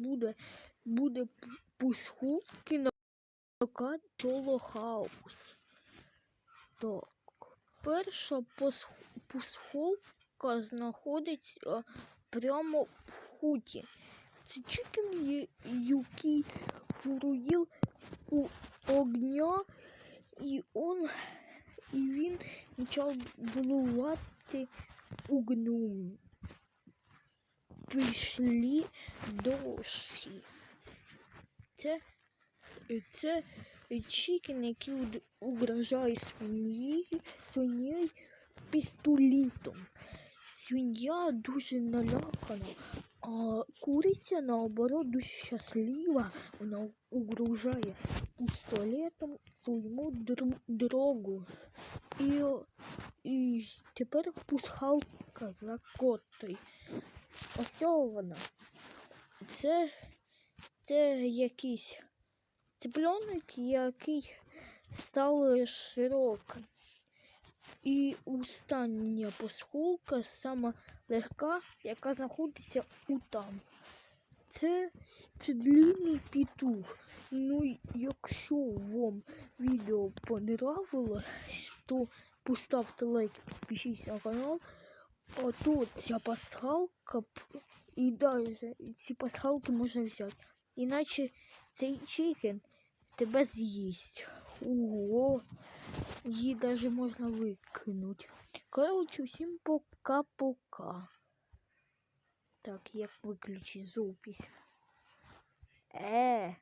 буде, буде п- пусхулки на Хаус. Так. Перша пусхолка знаходиться прямо в хуті. Це чикен, є- який буруїв у огня, і он і він почав булувати угнем. Прийшли дощі. Це, це чикен, який угрожає свині, свиньї пістолетом. Свинья дуже налякана, а куриця наоборот дуже щаслива. Вона угрожає пістолетом своєму дру- другу. І, і тепер пусхалка за котой. Ось вона. Це, це якийсь цыпленок, який став широким. І остання пасхулка сама легка, яка знаходиться у там. Це длинний петух. Ну, якщо вам відео понравилось, то поставте лайк, підпишіться на канал. А то ця пасхалка п- і даже ці пасхалки можна взяти. Іначе цей чикен тебе з'їсть. Ого, її даже можна викинути. Коротше, всім пока-пока. Так, як виключити запись? Е.